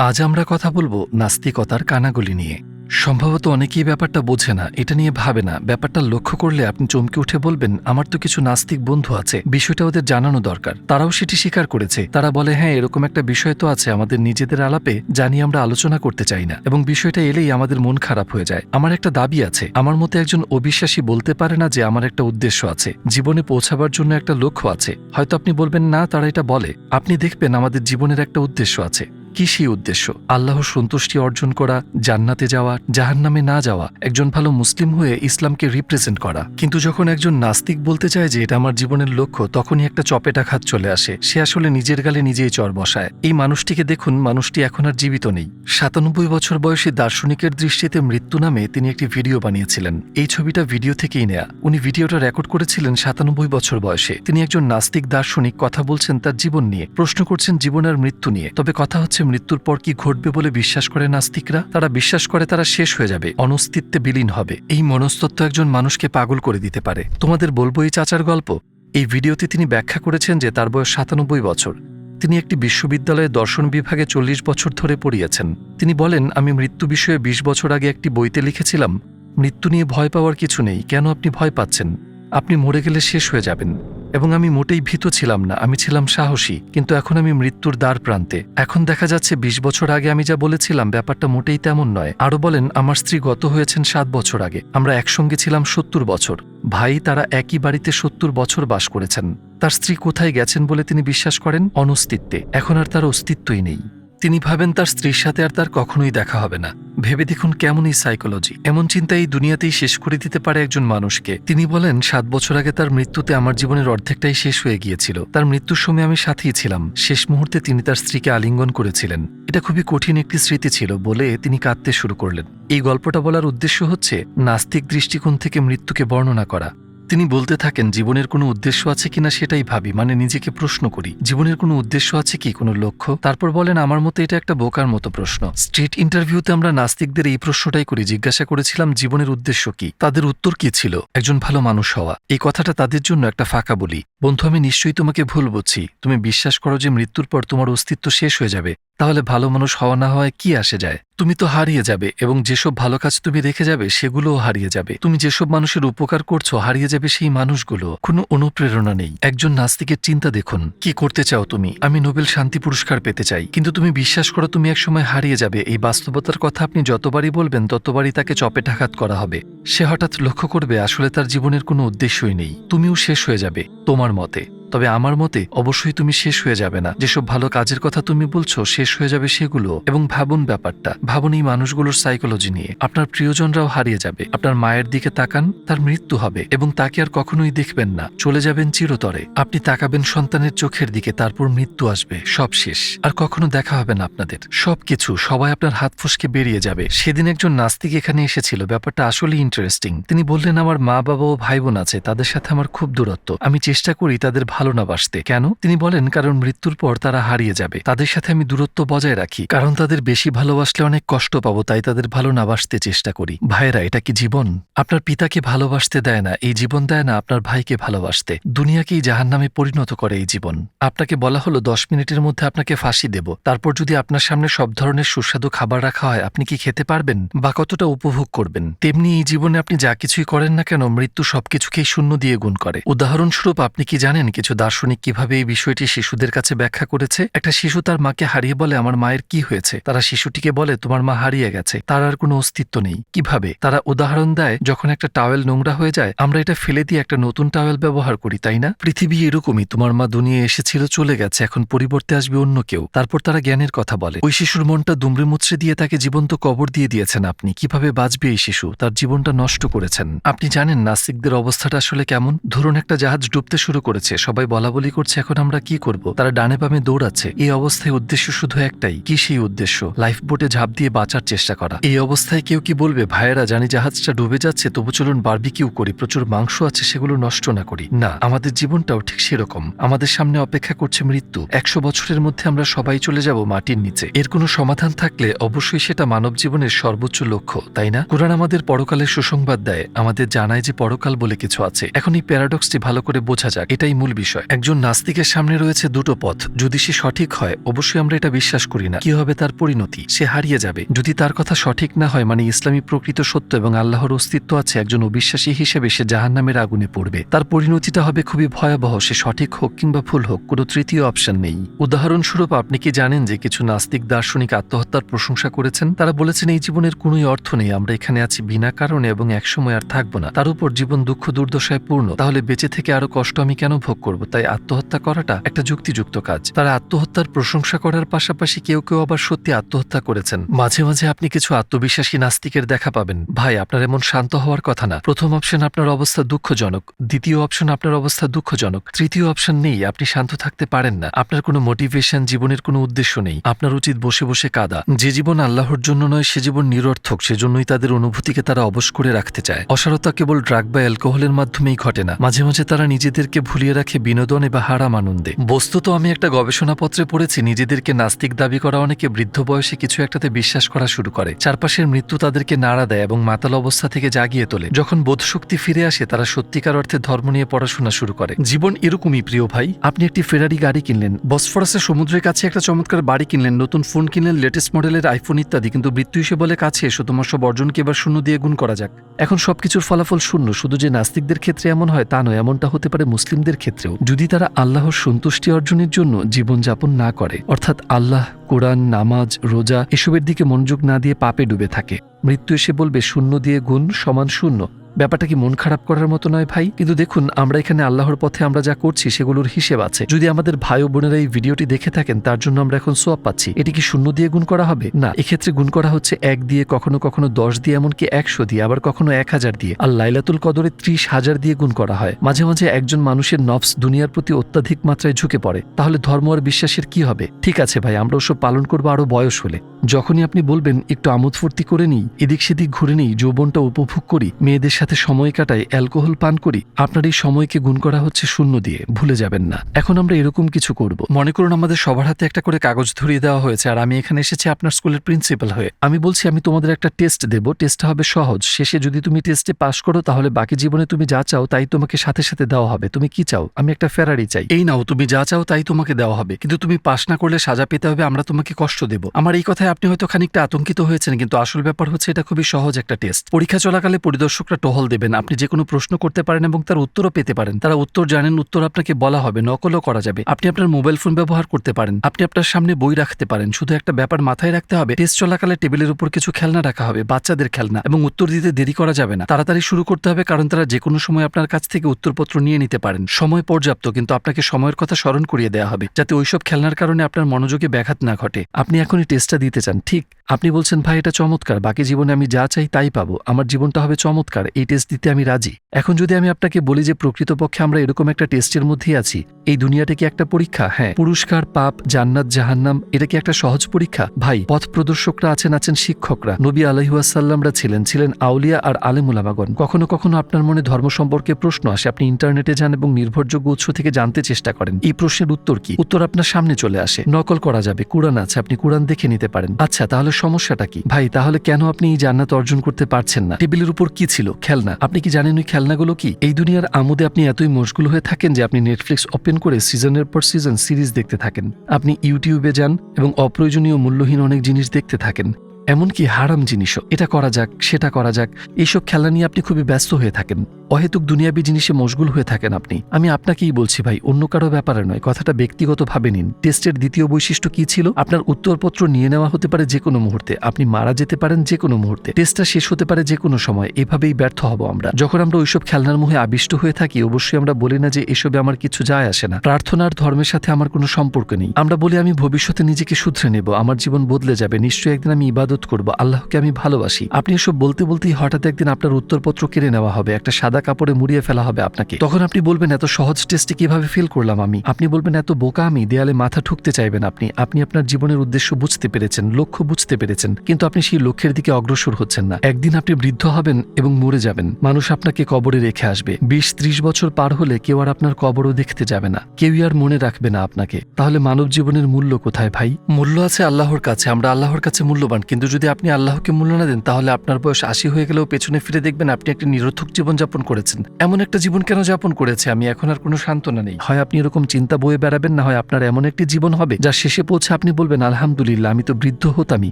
আজ আমরা কথা বলব নাস্তিকতার কানাগলি নিয়ে। সম্ভবত অনেকেই ব্যাপারটা বোঝে না, এটা নিয়ে ভাবে না। ব্যাপারটা লক্ষ্য করলে আপনি চমকে উঠে বলবেন, আমার তো কিছু নাস্তিক বন্ধু আছে, বিষয়টা ওদের জানানো দরকার। তারাও সেটি স্বীকার করেছে। তারা বলে হ্যাঁ এরকম একটা বিষয় তো আছে, আমাদের নিজেদের আলাপে জানি আমরা আলোচনা করতে চাই না। এবং বিষয়টা এলেই আমাদের মন খারাপ হয়ে যায়। আমার একটা দাবি আছে, আমার মতো একজন অবিশ্বাসী বলতে পারে না যে আমার একটা উদ্দেশ্য আছে, জীবনে পৌঁছাবার জন্য একটা লক্ষ্য আছে। হয়তো আপনি বলবেন, না, তারা এটা বলে। আপনি দেখবেন আমাদের জীবনের একটা উদ্দেশ্য আছে। কি সেই উদ্দেশ্য? আল্লাহর সন্তুষ্টি অর্জন করা, জান্নাতে যাওয়া, জাহান্নামে না যাওয়া, একজন ভালো মুসলিম হয়ে ইসলামকে রিপ্রেজেন্ট করা। কিন্তু যখন একজন নাস্তিক বলতে চায় যে এটা আমার জীবনের লক্ষ্য, তখনই একটা চপেটাঘাত চলে আসে। সে আসলে নিজের গালে নিজেই চর বসায়। এই মানুষটিকে দেখুন, মানুষটি এখন আর জীবিত নেই। সাতানব্বই বছর বয়সী দার্শনিকের দৃষ্টিতে মৃত্যু নামে তিনি একটি ভিডিও বানিয়েছিলেন। এই ছবিটা ভিডিও থেকেই নেয়া। উনি ভিডিওটা রেকর্ড করেছিলেন সাতানব্বই বছর বয়সে। তিনি একজন নাস্তিক দার্শনিক, কথা বলছেন তার জীবন নিয়ে, প্রশ্ন করছেন জীবন আর মৃত্যু নিয়ে। তবে কথা হচ্ছে মৃত্যুর পর কি ঘটবে বলে বিশ্বাস করে নাস্তিকরা? তারা বিশ্বাস করে তারা শেষ হয়ে যাবে, অনস্তিত্বে বিলীন হবে। এই মনস্তত্ত্ব একজন মানুষকে পাগল করে দিতে পারে। তোমাদের বলব এই চাচার গল্প? এই ভিডিওতে তিনি ব্যাখ্যা করেছেন যে তার বয়স সাতানব্বই বছর। তিনি একটি বিশ্ববিদ্যালয়ে দর্শন বিভাগে চল্লিশ বছর ধরে পড়িয়েছেন। তিনি বলেন, আমি মৃত্যু বিষয়ে ২০ বছর আগে একটি বইতে লিখেছিলাম, মৃত্যু নিয়ে ভয় পাওয়ার কিছু নেই, কেন আপনি ভয় পাচ্ছেন? আপনি মরে গেলে শেষ হয়ে যাবেন। এবং আমি মোটেই ভীত ছিলাম না, আমি ছিলাম সাহসী। কিন্তু এখন আমি মৃত্যুর দ্বার প্রান্তে। এখন দেখা যাচ্ছে ২০ বছর আগে আমি যা বলেছিলাম, ব্যাপারটা মোটেই তেমন নয়। আরও বলেন, আমার স্ত্রী গত হয়েছেন সাত বছর আগে। আমরা একসঙ্গে ছিলাম সত্তর বছর। ভাই, তারা একই বাড়িতে সত্তর বছর বাস করেছেন। তার স্ত্রী কোথায় গেছেন বলে তিনি বিশ্বাস করেন? অনস্তিত্বে। এখন আর তার অস্তিত্বই নেই। তিনি ভাবেন তার স্ত্রীর সাথে আর তার কখনোই দেখা হবে না। ভেবে দেখুন কেমন এই সাইকোলজি এমন চিন্তা এই দুনিয়াতেই শেষ করে দিতে পারে একজন মানুষকে। তিনি বলেন, সাত বছর আগে তার মৃত্যুতে আমার জীবনের অর্ধেকটাই শেষ হয়ে গিয়েছিল। তার মৃত্যুর সময় আমি সাথেই ছিলাম। শেষ মুহূর্তে তিনি তার স্ত্রীকে আলিঙ্গন করেছিলেন। এটা খুবই কঠিন একটি স্মৃতি ছিল বলে তিনি কাঁদতে শুরু করলেন। এই গল্পটা বলার উদ্দেশ্য হচ্ছে, নাস্তিক দৃষ্টিকোণ থেকে মৃত্যুকে বর্ণনা করা। তিনি বলতে থাকেন, জীবনের কোনো উদ্দেশ্য আছে কিনা সেটাই ভাবি। মানে নিজেকে প্রশ্ন করি, জীবনের কোনো উদ্দেশ্য আছে কি কোনো লক্ষ্য? তারপর বলেন, আমার মতে এটা একটা বোকার মতো প্রশ্ন। স্ট্রিট ইন্টারভিউতে আমরা নাস্তিকদের এই প্রশ্নটাই করি, জিজ্ঞাসা করেছিলাম, জীবনের উদ্দেশ্য কি? তাদের উত্তর কি ছিল? একজন ভালো মানুষ হওয়া। এই কথাটা তাদের জন্য একটা ফাঁকা বলি। বন্ধু, আমি নিশ্চয়ই তোমাকে ভুল বুঝছি। তুমি বিশ্বাস করো যে মৃত্যুর পর তোমার অস্তিত্ব শেষ হয়ে যাবে। তাহলে ভালো মানুষ হওয়া না হওয়ায় কি আসে যায়? তুমি তো হারিয়ে যাবে এবং যেসব ভালো কাজ তুমি রেখে যাবে, সেগুলোও হারিয়ে যাবে। তুমি যেসব মানুষের উপকার করছ, হারিয়ে যাবে সেই মানুষগুলো। কোনো অনুপ্রেরণা নেই। একজন নাস্তিকের চিন্তা দেখুন। কি করতে চাও তুমি? আমি নোবেল শান্তি পুরস্কার পেতে চাই। কিন্তু তুমি বিশ্বাস করো তুমি একসময় হারিয়ে যাবে। এই বাস্তবতার কথা আপনি যতবারই বলবেন, ততবারই তাকে চপেটাঘাত করা হবে। সে হঠাৎ লক্ষ্য করবে, আসলে তার জীবনের কোনো উদ্দেশ্যই নেই। তুমিও শেষ হয়ে যাবে, তোমার মতে। তবে আমার মতে অবশ্যই তুমি শেষ হয়ে যাবে না। যেসব ভালো কাজের কথা তুমি বলছো, শেষ হয়ে যাবে সেগুলো। এবং ভাবুন ব্যাপারটা। ভাবুন এই মানুষগুলোর সাইকোলজি নিয়ে। আপনার প্রিয়জনরাও হারিয়ে যাবে। আপনার মায়ের দিকে তাকান, তার মৃত্যু হবে। এবং তাকে আর কখনোই দেখবেন না। চলে যাবেন চিরতরে। আপনি তাকাবেন সন্তানের চোখের দিকে, তারপর মৃত্যু আসবে। সব শেষ। আর কখনো দেখা হবে না আপনাদের। সবকিছু সবাই আপনার হাত ফসকে বেরিয়ে যাবে। সেদিন একজন নাস্তিক এখানে এসেছিল। ব্যাপারটা আসলে ইন্টারেস্টিং তিনি বললেন, আমার মা বাবা ও ভাই বোন আছে। তাদের সাথে আমার খুব দূরত্ব। আমি চেষ্টা করি তাদের ভালো না বাসতে। কেন? তিনি বলেন, কারণ মৃত্যুর পর তারা হারিয়ে যাবে। তাদের সাথে আমি দূরত্ব বজায় রাখি, কারণ তাদের বেশি ভালোবাসলে অনেক কষ্ট পাবো, তাই তাদের ভালো না বাসতে চেষ্টা করি। ভাইরা এটা কি জীবন? আপনার পিতাকে ভালোবাসতে দেয় না, এই জীবন দেয় না আপনার ভাইকে ভালোবাসতে। দুনিয়াকেই জাহান নামে পরিণত করে এই জীবন। আপনাকে বলা হলো, দশ মিনিটের মধ্যে আপনাকে ফাঁসি দেব। তারপর যদি আপনার সামনে সব ধরনের সুস্বাদু খাবার রাখা হয়, আপনি কি খেতে পারবেন বা কতটা উপভোগ করবেন? তেমনি এই জীবনে আপনি যা কিছুই করেন না কেন, মৃত্যু সবকিছুকেই শূন্য দিয়ে গুণ করে। উদাহরণস্বরূপ, আপনি কি জানেন, কিছু দার্শনিক কীভাবে এই বিষয়টি শিশুদের কাছে ব্যাখ্যা করেছে? একটা শিশু তার মাকে হারিয়ে বলে, আমার মায়ের কি হয়েছে? তারা শিশুটিকে বলে, তোমার মা হারিয়ে গেছে। তার আর কোনো অস্তিত্ব নেই। কীভাবে? তারা উদাহরণ দেয়, যখন একটা টাওয়েল নোংরা হয়ে যায়, আমরা এটা ফেলে দিয়ে একটা নতুন টাওয়েল ব্যবহার করি, তাই না? পৃথিবী এরকমই, তোমার মা দুনিয়া এসেছিল, চলে গেছে, এখন পরিবর্তে আসবে অন্য কেউ। তারপর তারা জ্ঞানের কথা বলে, ওই শিশুর মনটা দুমড়ে মুচড়ে দিয়ে তাকে জীবন্ত কবর দিয়ে দিয়েছেন আপনি। কীভাবে বাঁচবে এই শিশু? তার জীবনটা নষ্ট করেছেন। আপনি জানেন নাস্তিকদের অবস্থাটা আসলে কেমন? ধরুন একটা জাহাজ ডুবতে শুরু করেছে, সবাই বলা বলি করছে, এখন আমরা কি করব? তারা ডানে বামে দৌড়াচ্ছে। এই অবস্থায় উদ্দেশ্য শুধু একটাই, কি সেই উদ্দেশ্য? লাইফ বোটে ঝাঁপ দিয়ে বাঁচার চেষ্টা করা। এই অবস্থায় কেউ কি বলবে, ভাইয়েরা, জানি জাহাজটা ডুবে যাচ্ছে, তবু চলুন বারবিকিউ করি, প্রচুর মাংস আছে, সেগুলো নষ্ট না করি। না, আমাদের জীবনটাও ঠিক সেরকম। আমাদের সামনে অপেক্ষা করছে মৃত্যু। একশো বছরের মধ্যে আমরা সবাই চলে যাব মাটির নিচে। এর কোনো সমাধান থাকলে অবশ্যই সেটা মানব জীবনের সর্বোচ্চ লক্ষ্য, তাই না? কোরআন আমাদের পরকালের সুসংবাদ দেয়। আমাদের জানায় যে পরকাল বলে কিছু আছে। এখন এই প্যারাডক্সটি ভালো করে বোঝা যাক, এটাই মূল বিষয়। বিষয়। একজন নাস্তিকের সামনে রয়েছে দুটো পথ। যদি সে সঠিক হয়, অবশ্যই আমরা এটা বিশ্বাস করি না। কি হবে তার পরিণতি? সে হারিয়ে যাবে। যদি তার কথা সঠিক না হয় মানে ইসলামী প্রকৃত সত্য এবং আল্লাহর অস্তিত্ব আছে, একজন অবিশ্বাসী হিসেবে সে জাহান্নামের আগুনে পড়বে। তার পরিণতিটা হবে খুবই ভয়াবহ। সে সঠিক হোক কিংবা ভুল হোক, কোনো তৃতীয় অপশন নেই। উদাহরণস্বরূপ, আপনি কি জানেন যে কিছু নাস্তিক দার্শনিক আত্মহত্যার প্রশংসা করেছেন? তারা বলেছেন, এই জীবনের কোনোই অর্থ নেই। আমরা এখানে আছি বিনা কারণে এবং একসময় আর থাকব না। তার উপর জীবন দুঃখ দুর্দশায় পূর্ণ। তাহলে বেঁচে থেকে আরও কষ্ট আমি কেন ভোগ করব, তাই আত্মহত্যা করাটা একটা যুক্তিযুক্ত কাজ। তারা আত্মহত্যার প্রশংসা করার পাশাপাশি কেউ কেউ আবার সত্যি আত্মহত্যা করেছেন। মাঝে মাঝে আপনি কিছু আত্মবিশ্বাসী নাস্তিকের দেখা পাবেন। ভাই, আপনার এমন শান্ত হওয়ার কথা না। প্রথম অপশন, আপনার অবস্থা দুঃখজনক। দ্বিতীয় অপশন, আপনার অবস্থা দুঃখজনক। তৃতীয় অপশন নেই, আপনি শান্ত থাকতে পারেন না। আপনার কোনো মোটিভেশন, জীবনের কোনো উদ্দেশ্য নেই। আপনার উচিত বসে বসে কাদা। যে জীবন আল্লাহর জন্য নয়, সে জীবন নিরর্থক। সেজন্যই তাদের অনুভূতিকে তারা অবশ করে রাখতে চায়। অসারতা কেবল ড্রাগ বা অ্যালকোহলের মাধ্যমেই ঘটে না। মাঝে মাঝে তারা নিজেদেরকে ভুলিয়ে রাখে বিনোদনে বা হারাম আনন্দে। বস্তুত আমি একটা গবেষণাপত্রে পড়েছি, নিজেদেরকে নাস্তিক দাবি করা অনেকে বৃদ্ধ বয়সে কিছু একটাতে বিশ্বাস করা শুরু করে। চারপাশের মৃত্যু তাদেরকে নাড়া দেয় এবং মাতাল অবস্থা থেকে জাগিয়ে তোলে। যখন বোধশক্তি ফিরে আসে, তারা সত্যিকার অর্থে ধর্ম নিয়ে পড়াশোনা শুরু করে। জীবন এরকমই, প্রিয় ভাই। আপনি একটি ফেরারি গাড়ি কিনলেন বসফরাসের সমুদ্রের কাছে একটা চমৎকার বাড়ি কিনলেন, নতুন ফোন কিনলেন লেটেস্ট মডেলের আইফোন ইত্যাদি, কিন্তু মৃত্যু এসে বলে কাছে এসো, তোমার সব অর্জনকে এবার শূন্য দিয়ে গুণ করা যাক। এখন সবকিছুর ফলাফল শূন্য, শুধু যে নাস্তিকদের ক্ষেত্রে এমন হয় তা নয়, এমনটা হতে পারে মুসলিমদের ক্ষেত্রেও। যদি তারা আল্লাহর সন্তুষ্টি অর্জনের জন্য জীবনযাপন না করে, অর্থাৎ আল্লাহ, কোরআন, নামাজ, রোজা, এসবের দিকে মনোযোগ না দিয়ে পাপে ডুবে থাকে। মৃত্যু এসে বলবে, শূন্য দিয়ে গুণ সমান শূন্য। ব্যাপারটা কি মন খারাপ করার মতো নয় ভাই? কিন্তু দেখুন, আমরা এখানে আল্লাহর পথে আমরা যা করছি সেগুলোর হিসেব আছে। যদি আমাদের ভাই ও বোনেরা এই ভিডিওটি দেখে থাকেন, তার জন্য আমরা এখন সোয়াব পাচ্ছি। এটি কি শূন্য দিয়ে গুণ করা হবে? না, এক্ষেত্রে গুণ করা হচ্ছে এক দিয়ে, কখনো কখনো দশ দিয়ে, এমনকি একশো দিয়ে, আবার কখনো এক হাজার দিয়ে। আর লাইলাতুল কদরে ত্রিশ হাজার দিয়ে গুণ করা হয়। মাঝে মাঝে একজন মানুষের নফস দুনিয়ার প্রতি অত্যাধিক মাত্রায় ঝুঁকে পড়ে। তাহলে ধর্ম আর বিশ্বাসের কি হবে? ঠিক আছে ভাই, আমরা ওসব পালন করব আরও বয়স হলে। যখনই আপনি বলবেন, একটু আমোদ ফুর্তি করে নিই, এদিক সেদিক ঘুরে নিই, যৌবনটা উপভোগ করি, মেয়েদের সাথে সময় কাটাই অ্যালকোহল পান করি, আপনার এই সময়কে গুণ করা হচ্ছে শূন্য দিয়ে, ভুলে যাবেন না। এখন আমরা এরকম কিছু করব। মনে করুন আমাদের সবার হাতে একটা করে কাগজ ধরিয়ে দেওয়া হয়েছে, আর আমি এখানে এসেছি আপনার স্কুলের প্রিন্সিপাল হয়ে। আমি বলছি, আমি তোমাদের একটা টেস্ট দেব, টেস্টটা হবে সহজ। শেষে যদি তুমি টেস্টে পাশ করো, তাহলে বাকি জীবনে তুমি যা চাও তাই তোমাকে সাথে সাথে দেওয়া হবে। তুমি কি চাও? আমি একটা ফেরারি চাই। এই নাও, তুমি যা চাও তাই তোমাকে দেওয়া হবে। কিন্তু তুমি পাশ না করলে সাজা পেতে হবে, আমরা তোমাকে কষ্ট দেব। আমার এই কথায় আপনি হয়তো খানিকটা আতঙ্কিত হয়েছেন, কিন্তু আসল ব্যাপার হচ্ছে এটা খুবই সহজ একটা টেস্ট। পরীক্ষা চলাকালে পরিদর্শকরা টহল দেবেন। আপনি যে কোনো প্রশ্ন করতে পারেন এবং তার উত্তরও পেতে পারেন। তারা উত্তর জানেন, উত্তর আপনাকে বলা হবে, নকলও করা যাবে। আপনি আপনার মোবাইল ফোন ব্যবহার করতে পারেন। আপনি আপনার সামনে বই রাখতে পারেন। শুধু একটা ব্যাপার মাথায় রাখতে হবে, টেস্ট চলাকালে টেবিলের উপর কিছু খেলনা রাখা হবে, বাচ্চাদের খেলনা, এবং উত্তর দিতে দেরি করা যাবে না। তাড়াতাড়ি শুরু করতে হবে, কারণ তারা যে কোনো সময় আপনার কাছ থেকে উত্তরপত্র নিয়ে নিতে পারেন। সময় পর্যাপ্ত, কিন্তু আপনাকে সময়ের কথা স্মরণ করিয়ে দেওয়া হবে, যাতে ওইসব খেলনার কারণে আপনার মনোযোগে ব্যাঘাত না ঘটে। আপনি এখনই টেস্টটা দিতে চান। ঠিক, আপনি বলছেন, ভাই, এটা চমৎকার। বাকি জীবনে আমি যা চাই তাই পাবো। আমার জীবনটা হবে চমৎকার। এই টেস্ট দিতে আমি রাজি। এখন যদি আমি আপনাকে বলি যে প্রকৃতপক্ষে আমরা এরকম একটা টেস্টের মধ্যেই আছি, এই দুনিয়াটা কি একটা পরীক্ষা? হ্যাঁ। পুরস্কার, পাপ, জান্নাত, জাহান্নাম, এটা কি একটা সহজ পরীক্ষা? ভাই, পথ প্রদর্শকরা আছেন আছেন শিক্ষকরা। নবী আলহিউসাল্লামরা ছিলেন ছিলেন আউলিয়া আর আলেমুলামাগন কখনো কখনো আপনার মনে ধর্ম সম্পর্কে প্রশ্ন আসে, আপনি ইন্টারনেটে যান এবং নির্ভরযোগ্য উৎস থেকে জানতে চেষ্টা করেন। এই প্রশ্নের উত্তর কি? উত্তর আপনার সামনে চলে আসে। নকল করা যাবে, কোরআন আছে, আপনি কোরআন দেখে নিতে পারেন। আচ্ছা তাহলে সমস্যাটা কি? ভাই, তাহলে কেন আপনি এই জান্নাত অর্জন করতে পারছেন না? টেবিলের উপর কি ছিল? খেলনা। আপনি কি জানেন ওই খেলনাগুলো কি? এই দুনিয়ার আমোদে আপনি এতই মশগুল হয়ে থাকেন যে আপনি নেটফ্লিক্স ওপেন করে সিজনের পর সিজন সিরিজ দেখতে থাকেন। আপনি ইউটিউবে যান এবং অপ্রয়োজনীয় মূল্যহীন অনেক জিনিস দেখতে থাকেন। এমনকি হারাম জিনিসও। এটা করা যাক, সেটা করা যাক। এইসব খেলা নিয়ে আপনি খুবই ব্যস্ত হয়ে থাকেন। অহেতুক দুনিয়াবী জিনিসে মশগুল হয়ে থাকেন আপনি। আমি আপনাকেই বলছি ভাই, অন্য কারও ব্যাপারে নয়, কথাটা ব্যক্তিগতভাবে নিন। টেস্টের দ্বিতীয় বৈশিষ্ট্য কি ছিল? আপনার উত্তরপত্র নিয়ে নেওয়া হতে পারে যে কোনো মুহূর্তে। আপনি মারা যেতে পারেন যে কোনো মুহূর্তে। টেস্টটা শেষ হতে পারে যে কোনো সময়। এভাবেই ব্যর্থ হব আমরা। যখন আমরা ওইসব খেলনার মুহে আবিষ্ট হয়ে থাকি, অবশ্যই আমরা বলি না যে এসবে আমার কিছু যায় আসে না। প্রার্থনার ধর্মের সাথে আমার কোনো সম্পর্ক নেই। আমরা বলি, আমি ভবিষ্যতে নিজেকে শুধরে নেব। আমার জীবন বদলে যাবে। নিশ্চয়ই একদিন আমি ইবাদত করব। আল্লাহকে আমি ভালোবাসি। আপনি এসব বলতে বলতেই হঠাৎ একদিন আপনার উত্তরপত্র কেড়ে নেওয়া হবে। একটা সাদা কাপড়ে মুড়িয়ে ফেলা হবে আপনাকে। তখন আপনি বলবেন, এত সহজ টেস্টে কীভাবে ফেল করলাম আমি? আপনি বলবেন, এত বোকা আমি, দেয়ালে মাথা ঠুকতে চাইবেন আপনি। আপনি আপনার জীবনের উদ্দেশ্য বুঝতে পেরেছেন, লক্ষ্য বুঝতে পেরেছেন, কিন্তু আপনি সেই লক্ষ্যের দিকে অগ্রসর হচ্ছেন না। একদিন আপনি বৃদ্ধ হবেন এবং মরে যাবেন। মানুষ আপনাকে কবরে রেখে আসবে। বিশ ত্রিশ বছর পার হলে কেউ আর আপনার কবরও দেখতে যাবে না। কেউই আর মনে রাখবে না আপনাকে। তাহলে মানব জীবনের মূল্য কোথায় ভাই? মূল্য আছে আল্লাহর কাছে। আমরা আল্লাহর কাছে মূল্যবান। কিন্তু যদি আপনি আল্লাহকে মূল্য না দেন, তাহলে আপনার বয়স আশি হয়ে গেলেও পেছনে ফিরে দেখবেন আপনি একটি নিরর্থক জীবনযাপন করেছেন। এমন একটা জীবন কেন যাপন করেছে? আমি এখন আর কোনো সান্ত্বনা নেই। হয় আপনি এরকম চিন্তা বয়ে বেড়াবেন, না হয় আপনার এমন একটি জীবন হবে যার শেষে পৌঁছে আপনি বলবেন, আলহামদুলিল্লাহ, আমি তো বৃদ্ধ হতামই।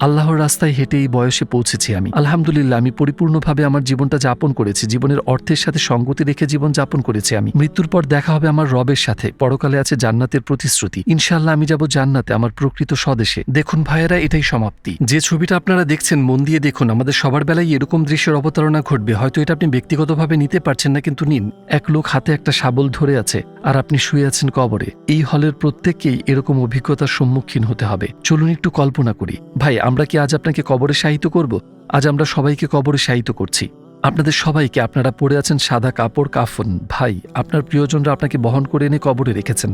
আল্লাহর রাস্তায় হেঁটে এই বয়সে পৌঁছেছি আমি। আলহামদুলিল্লাহ, আমি পরিপূর্ণভাবে আমার জীবনটা যাপন করেছি। জীবনের অর্থের সাথে সঙ্গতি রেখে জীবন যাপন করেছি আমি। মৃত্যুর পর দেখা হবে আমার রবের সাথে। পরকালে আছে জান্নাতের প্রতিশ্রুতি। ইনশাআল্লাহ, আমি যাব জান্নাতে, আমার প্রকৃত স্বদেশে। দেখুন ভাইয়েরা, এটাই সমাপ্তি। যে ছবিটা আপনারা দেখছেন, মন দিয়ে দেখুন। আমাদের সবার বেলায় এরকম দৃশ্যের অবতারণা ঘটবে। হয়তো এটা আপনি ব্যক্তিগতভাবে নিতে পারছেন না কিন্তু নিন, এক লোক হাতে একটা শাবল ধরে আছে, আর আপনি শুয়ে আছেন কবরে। এই হলের প্রত্যেককেই এরকম অভিজ্ঞতার সম্মুখীন হতে হবে। চলুন একটু কল্পনা করি। ভাই, আমরা কি আজ আপনাকে কবরে শায়িত করব? আজ আমরা সবাইকে কবরে শায়িত করছি। আপনাদের সবাইকে, আপনারা পড়ে আছেন সাদা কাপড় কাফন। ভাই, আপনার প্রিয়জনরা আপনাকে বহন করে এনে কবরে রেখেছেন।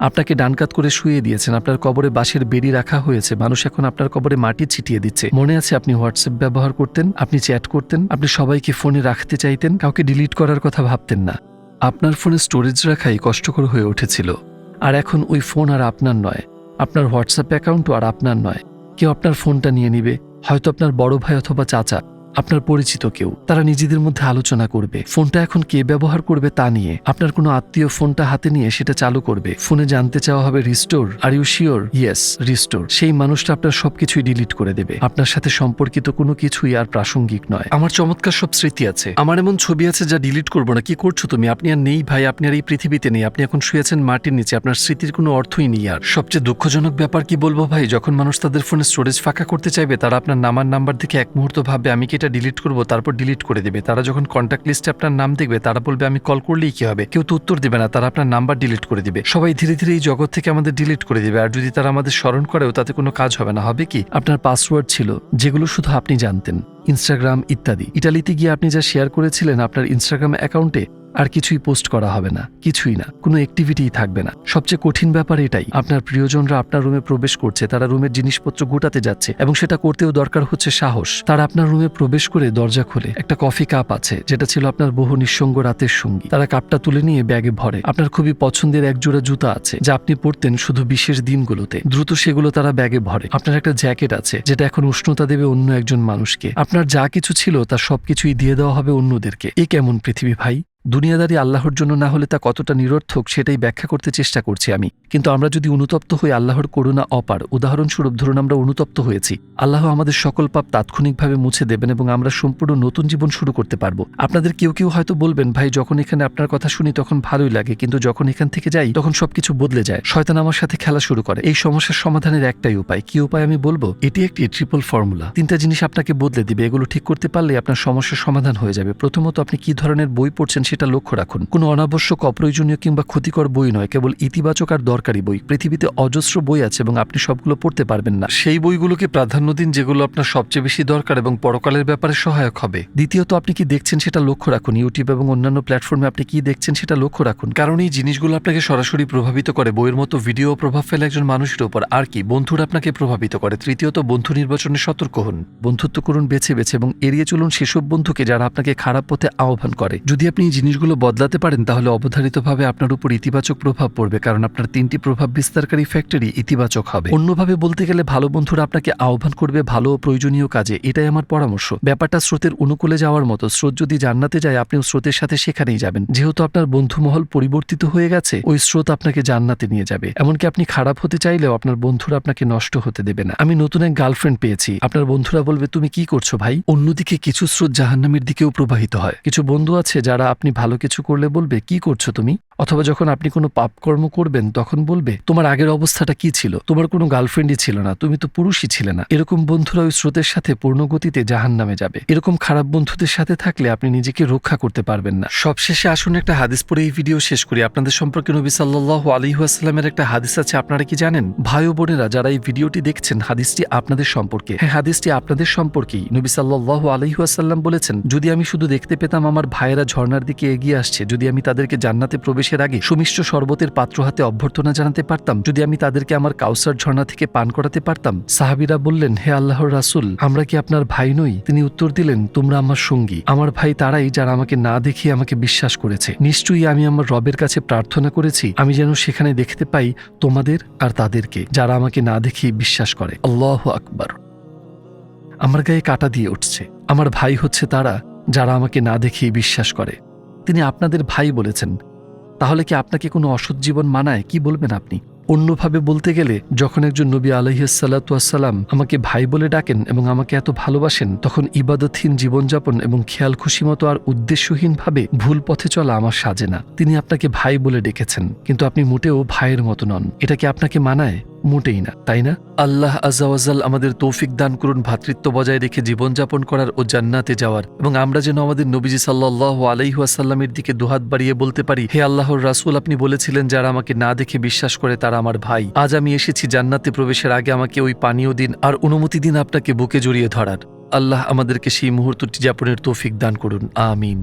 আপনাকে ডানকাত করে শুয়ে দিয়েছেন। আপনার কবরে বাঁশের বেড়ি রাখা হয়েছে। মানুষ এখন আপনার কবরে মাটি ছিটিয়ে দিচ্ছে। মনে আছে আপনি হোয়াটসঅ্যাপ ব্যবহার করতেন, আপনি চ্যাট করতেন, আপনি সবাইকে ফোনে রাখতে চাইতেন, কাউকে ডিলিট করার কথা ভাবতেন না। আপনার ফোনে স্টোরেজ রাখাই কষ্টকর হয়ে উঠেছিল। আর এখন ওই ফোন আর আপনার নয়। আপনার হোয়াটসঅ্যাপ অ্যাকাউন্টও আর আপনার নয়। কেউ আপনার ফোনটা নিয়ে নিবে। হয়তো আপনার বড় ভাই অথবা চাচা। আপনার পরিচিত কেউ। তারা নিজেদের মধ্যে আলোচনা করবে। ফোনটা এখন কে ব্যবহার করবে তা নিয়ে। আপনার কোনো আত্মীয় ফোনটা হাতে নিয়ে সেটা চালু করবে। ফোনে জানতে চাওয়া হবে restore. Are you sure yes restore. সেই মানুষটা আপনার সবকিছুই ডিলিট করে দেবে। আপনার সাথে সম্পর্কিত কোনো কিছুই আর প্রাসঙ্গিক নয়। আমার চমৎকার সব স্মৃতি আছে। আমার এমন ছবি আছে যা ডিলিট করব না। কি করছ তুমি? আপনি আর নেই ভাই, আপনি আর এই পৃথিবীতে নেই। আপনি এখন শুয়েছেন মাটির নিচে। আপনার স্মৃতির কোনো অর্থই নেই আর। সবচেয়ে দুঃখজনক ব্যাপার কি বলব ভাই? যখন মানুষ তাদের ফোনে স্টোরেজ ফাঁকা করতে চাইবে, তারা আপনার নামার নাম্বার দেখে এক মুহূর্ত ভাববে, আমি কি ডিলিট করব, তারপর ডিলিট করে দেবে। তারা যখন কন্ট্যাক্ট লিস্টে আপনার নাম দেখবে, তারা বলবে, আমি কল করলেই কি হবে? কেউ তো উত্তর দেবে না, তারা আপনার নাম্বার ডিলিট করে দিবে। সবাই ধীরে ধীরে এই জগৎ থেকে আমাদের ডিলিট করে দিবে। আর যদি তারা আমাদের স্মরণ করেও, তাতে কোনো কাজ হবে না। হবে কি? আপনার পাসওয়ার্ড ছিল, যেগুলো শুধু আপনি জানতেন। ইনস্টাগ্রাম ইত্যাদি। ইটালিতে গিয়ে আপনি যা শেয়ার করেছিলেন আপনার ইনস্টাগ্রাম অ্যাকাউন্টে আর কিছুই পোস্ট করা হবে না, কিছুই না, কোনো অ্যাক্টিভিটিই থাকবে না। সবচেয়ে কঠিন ব্যাপার এটাই, আপনার প্রিয়জনরা আপনার রুমে প্রবেশ করছে, তারা রুমের জিনিসপত্র গোটাতে যাচ্ছে এবং সেটা করতেও দরকার হচ্ছে সাহস। তারা আপনার রুমে প্রবেশ করে দরজা খোলে, একটা কফি কাপ আছে, যেটা ছিল আপনার বহু নিঃসঙ্গ রাতের সঙ্গী। তারা কাপটা তুলে নিয়ে ব্যাগে ভরে, আপনার খুবই পছন্দের এক জোড়া জুতা আছে, যা আপনি পরতেন শুধু বিশেষ দিনগুলোতে। দ্রুত সেগুলো তারা ব্যাগে ভরে। আপনার একটা জ্যাকেট আছে, যেটা এখন উষ্ণতা দেবে অন্য একজন মানুষকে। আপনার যা কিছু ছিল, তা সবকিছুই দিয়ে দেওয়া হবে অন্যদেরকে। এ কেমন পৃথিবী ভাই? দুনিয়াদারি আল্লাহর জন্য না হলে তা কতটা নিরর্থক সেটাই ব্যাখ্যা করতে চেষ্টা করছি আমি। কিন্তু আমরা যদি অনুতপ্ত হই আল্লাহর করুণা অপার, উদাহরণস্বরূপ ধরুন আমরা অনুতপ্ত হয়েছি। আল্লাহ আমাদের সকল পাপ তাৎক্ষণিকভাবে মুছে দেবেন এবং আমরা সম্পূর্ণ নতুন জীবন শুরু করতে পারব। আপনাদের কেউ কেউ হয়তো বলবেন, ভাই, যখন এখানে আপনার কথা শুনি তখন ভালোই লাগে, কিন্তু যখন এখান থেকে যাই তখন সবকিছু বদলে যায়। শয়তান আমার সাথে খেলা শুরু করে। এই সমস্যার সমাধানের একটাই উপায়। কি উপায় আমি বলব? এটি একটি ট্রিপল ফর্মুলা তিনটা জিনিস আপনাকে বদলে দিবে। এগুলো ঠিক করতে পারলে আপনার সমস্যার সমাধান হয়ে যাবে। প্রথমত আপনি কি ধরনের বই পড়ছেন সেটা লক্ষ্য রাখুন। কোনো অনাবশ্যক, অপ্রয়োজনীয় কিংবা ক্ষতিকর বই নয়, কেবল ইতিবাচক আর দরকারি বই। পৃথিবীতে অজস্র বই আছে এবং আপনি সবগুলো পড়তে পারবেন না। সেই বইগুলোকে প্রাধান্য দিন যেগুলো আপনার সবচেয়ে বেশি দরকার এবং পরকালের ব্যাপারে সহায়ক হবে। দ্বিতীয়ত, আপনি কি দেখছেন সেটা লক্ষ্য রাখুন। ইউটিউব এবং অন্যান্য প্ল্যাটফর্মে আপনি কি দেখছেন সেটা লক্ষ্য রাখুন। কারণ এই জিনিসগুলো আপনাকে সরাসরি প্রভাবিত করে। বইয়ের মতো ভিডিও প্রভাব ফেলে একজন মানুষের উপর। আর কি, বন্ধুরা আপনাকে প্রভাবিত করে। তৃতীয়ত, বন্ধু নির্বাচনে সতর্ক হন। বন্ধুত্ব করুন বেছে বেছে এবং এড়িয়ে চলুন সেসব বন্ধুকে যারা আপনাকে খারাপ পথে আহ্বান করে। যদি আপনি এই জিনিসগুলো বদলাতে পারেন, তাহলে অবধারিতভাবে আপনার উপর ইতিবাচক প্রভাব পড়বে, কারণ আপনার তিনটি প্রভাব বিস্তারকারী ফ্যাক্টরি ইতিবাচক হবে। অন্যভাবে বলতে গেলে ভালো বন্ধুরা আপনাকে আহ্বান করবে ভালো ও প্রয়োজনীয় কাজে, এটাই আমার পরামর্শ। ব্যাপারটা স্রোতের অনুকূলে যাওয়ার মতো, স্রোত যদি জান্নাতে যায়, আপনিও স্রোতের সাথে সেখানেই যাবেন। যেহেতু আপনার বন্ধুমহল পরিবর্তিত হয়ে গেছে, ওই স্রোত আপনাকে জান্নাতে নিয়ে যাবে। এমনকি আপনি খারাপ হতে চাইলেও আপনার বন্ধুরা আপনাকে নষ্ট হতে দেবে না। আমি নতুন এক গার্লফ্রেন্ড পেয়েছি। আপনার বন্ধুরা বলবে, তুমি কি করছ ভাই? অন্যদিকে কিছু স্রোত জাহান্নামের দিকেও প্রবাহিত হয়। কিছু বন্ধু আছে যারা আপনি ভালো কিছু করলে বলবে কি করছ তুমি? অথবা যখন আপনি কোনো পাপকর্ম করবেন, তখন বলবে, তোমার আগের অবস্থাটা কি ছিল? তোমার কোনো গার্লফ্রেন্ডই ছিল না। তুমি তো পুরুষই ছিলে না। এরকম বন্ধুরা ওই স্রোতের সাথে পূর্ণগতিতে জাহান নামে যাবে। এরকম খারাপ বন্ধুদের সাথে থাকলে আপনি নিজেকে রক্ষা করতে পারবেন না। সবশেষে আসুন একটা হাদিস পরে এই ভিডিও শেষ করি। আপনাদের সম্পর্কে নবী সাল্লাহ আলিহাস্লামের একটা হাদিস আছে, আপনারা কি জানেন? ভাই ও বোনেরা যারা এই ভিডিওটি দেখছেন, হাদিসটি আপনাদের সম্পর্কে। হ্যাঁ হাদিসটি আপনাদের সম্পর্কেই। নবী সাল্লাহ আলিহাসাল্লাম বলেছেন, যদি আমি শুধু দেখতে পেতাম আমার ভাইয়েরা ঝর্নার দিকে এগিয়ে আসছে, যদি আমি তাদেরকে জান্নাতে প্রবেশের আগে সুমিষ্ট শরবতের পাত্র হাতে অভ্যর্থনা জানাতে পারতাম। যদি আমি তাদেরকে আমার কাউসার ঝর্ণা থেকে পান করাতে পারতাম, সাহাবিরা বললেন, হে আল্লাহর রাসুল, আমরা কি আপনার ভাই নই? তিনি উত্তর দিলেন, তোমরা আমার সঙ্গী। আমার ভাই তারাই যারা আমাকে না দেখিয়ে আমাকে বিশ্বাস করেছে। নিশ্চয়ই আমি আমার রবের কাছে প্রার্থনা করেছি। আমি যেন সেখানে দেখতে পাই তোমাদের আর তাদেরকে, যারা আমাকে না দেখিয়ে বিশ্বাস করে। আল্লাহ আকবার। আমার গায়ে কাটা দিয়ে উঠছে। আমার ভাই হচ্ছে তারা যারা আমাকে না দেখিয়ে বিশ্বাস করে। তিনি আপনাদের ভাই বলেছেন তাহলে কি আপনাকে কোনো অসৎ জীবন মানায়? কি বলবেন আপনি? অন্যভাবে বলতে গেলে, যখন একজন নবী আলহিসাল্লাম আমাকে ভাই বলে ডাকেন এবং আমাকে এত ভালোবাসেন, তখন ইবাদতহীন জীবনযাপন এবং খেয়াল খুশি মতো আর উদ্দেশ্যহীনভাবে ভুল পথে চলা আমার সাজে না। তিনি আপনাকে ভাই বলে ডেকেছেন, কিন্তু আপনি মোটেও ভাইয়ের মতো নন। এটা কি আপনাকে মানায়? মোটেই না, তাই না? আল্লাহ আজাওয়াজাল আমাদের তৌফিক দান করুন ভ্রাতৃত্ব বজায় রেখে জীবনযাপন করার ও জান্নাতে যাওয়ার। এবং আমরা যেন আমাদের নবীজি সাল্লাহ আলাইহাসাল্লামের দিকে দুহাত বাড়িয়ে বলতে পারি, হে আল্লাহর রাসূল, আপনি বলেছিলেন, যারা আমাকে না দেখে বিশ্বাস করে, তারা আমার ভাই। আজ আমি এসেছি জান্নাতে প্রবেশের আগে আমাকে ওই পানীয় দিন আর অনুমতি দিন আপনাকে বুকে জড়িয়ে ধরার। আল্লাহ আমাদেরকে সেই মুহূর্তটি যাপনের তৌফিক দান করুন, আমিন।